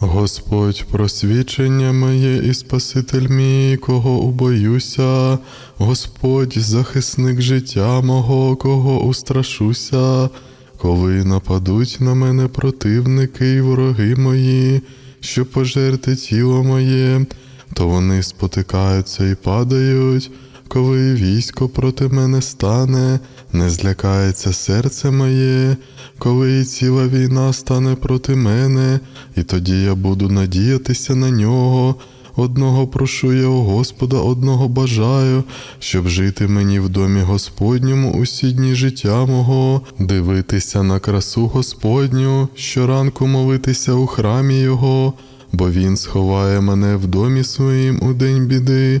Господь, просвічення моє і Спаситель мій, кого убоюся, Господь, захисник життя мого, кого устрашуся, коли нападуть на мене противники і вороги мої, щоб пожерти тіло моє, то вони спотикаються і падають. Коли військо проти мене стане, не злякається серце моє, коли і ціла війна стане проти мене, і тоді я буду надіятися на нього. Одного прошу я у Господа, одного бажаю, щоб жити мені в домі Господньому усі дні життя мого, дивитися на красу Господню, щоранку молитися у храмі Його, бо Він сховає мене в домі своїм у день біди,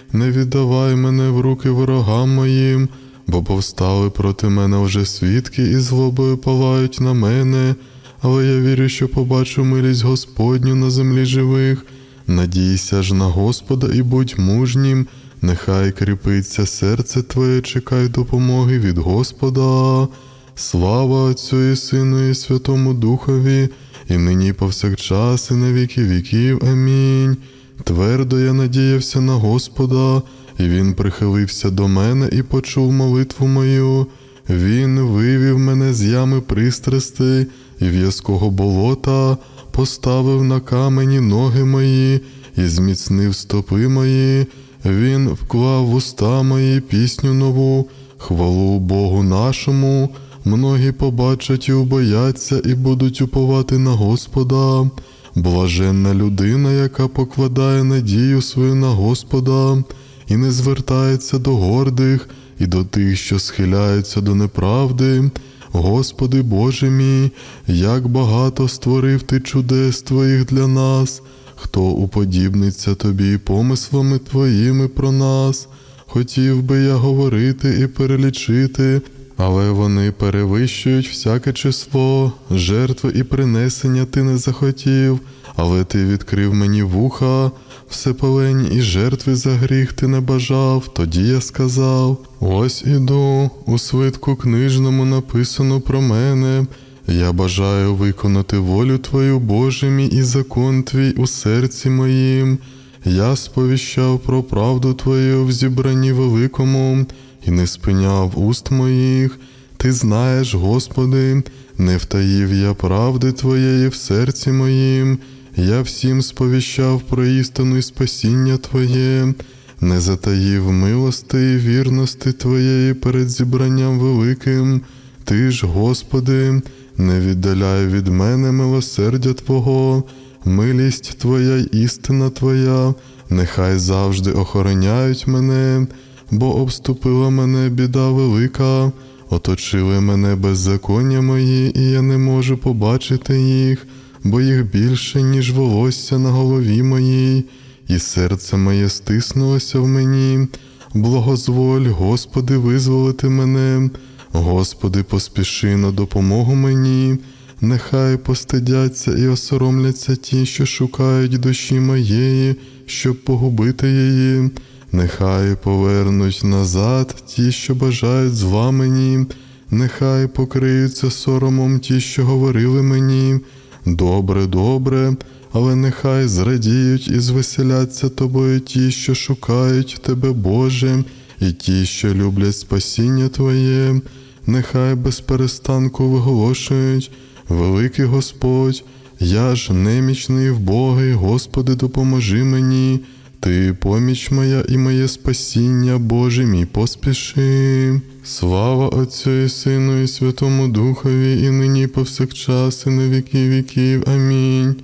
не віддавай мене в руки ворогам моїм, бо повстали проти мене вже свідки і злобою палають на мене, але я вірю, що побачу милість Господню на землі живих. Надійся ж на Господа і будь мужнім, нехай кріпиться серце Твоє, чекай допомоги від Господа. Слава Отцю і Сину, і Святому Духові, і нині повсякчас, і на віки віків. Амінь. Твердо я надіявся на Господа, і Він прихилився до мене і почув молитву мою. Він вивів мене з ями пристрасти і в'язкого болота, поставив на камені ноги мої і зміцнив стопи мої. Він вклав в уста мої пісню нову, хвалу Богу нашому. Многі побачать і убояться, і будуть уповати на Господа. Блаженна людина, яка покладає надію свою на Господа, і не звертається до гордих, і до тих, що схиляються до неправди. Господи Боже мій, як багато створив Ти чудес Твоїх для нас, хто уподібниться Тобі помислами Твоїми про нас. Хотів би я говорити і перелічити, але вони перевищують всяке число, жертви і принесення ти не захотів, але ти відкрив мені вуха, всепалені і жертви за гріх ти не бажав. Тоді я сказав: Ось іду, у свитку книжному написано про мене. Я бажаю виконати волю Твою, Боже мій, і закон Твій у серці моїм. Я сповіщав про правду Твою в зібранні великому і не спиняв уст моїх. Ти знаєш, Господи, не втаїв я правди Твоєї в серці моїм. Я всім сповіщав про істину і спасіння Твоє, не затаїв милости і вірності Твоєї перед зібранням великим. Ти ж, Господи, не віддаляй від мене милосердя Твого, милість Твоя істина Твоя, нехай завжди охороняють мене, бо обступила мене біда велика, оточили мене беззаконня мої, і я не можу побачити їх, бо їх більше, ніж волосся на голові моїй, і серце моє стиснулося в мені. Благозволь, Господи, визволити мене. Господи, поспіши на допомогу мені, нехай постидяться і осоромляться ті, що шукають душі моєї, щоб погубити її, нехай повернуть назад ті, що бажають зла мені, нехай покриються соромом ті, що говорили мені. Добре, добре, але нехай зрадіють і звеселяться тобою ті, що шукають тебе, Боже, і ті, що люблять спасіння Твоє, нехай без перестанку виголошують, великий Господь, я ж немічний в Боги, Господи, допоможи мені. Ти поміч моя і моє спасіння, Боже мій поспіши. Слава Отцю і Сину, і Святому Духові, і нині, повсякчас, і на віки віків. Амінь.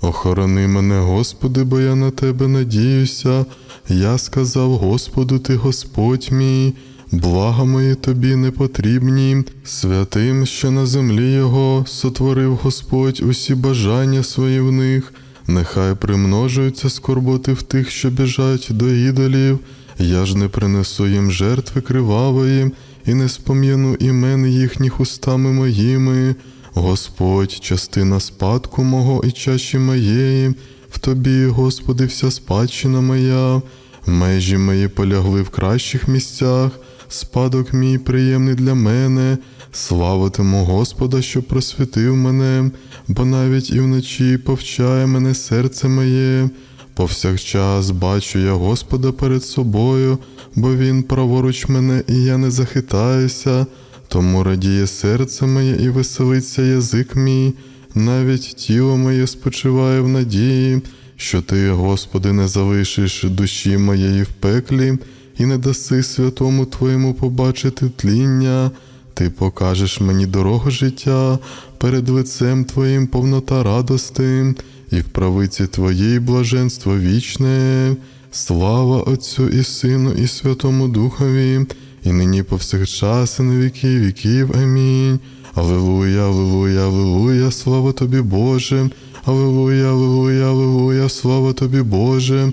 Охорони мене, Господи, бо я на Тебе надіюся. Я сказав Господу, Ти Господь мій, блага мої тобі не потрібні, святим, що на землі Його сотворив Господь усі бажання свої в них. Нехай примножуються скорботи в тих, що біжать до ідолів. Я ж не принесу їм жертви кривавої, і не спом'яну імен їхніх устами моїми. Господь, частина спадку мого і чаші моєї, в тобі, Господи, вся спадщина моя, межі мої полягли в кращих місцях, спадок мій приємний для мене, славитиму Господа, що просвітив мене, бо навіть і вночі повчає мене серце моє. Повсякчас бачу я Господа перед собою, бо Він праворуч мене, і я не захитаюся. Тому радіє серце моє і веселиться язик мій, навіть тіло моє спочиває в надії, що ти, Господи, не залишиш душі моєї в пеклі і не даси святому Твоєму побачити тління. Ти покажеш мені дорогу життя, перед лицем Твоїм повнота радости, і в правиці Твоїй блаженство вічне. Слава Отцю і Сину, і Святому Духові, і нині повсякчас, і на віки віків. Амінь. Аллилуйя, аллилуйя, аллилуйя, слава тобі, Боже. Аллилуйя, аллилуйя, аллилуйя, слава тобі, Боже.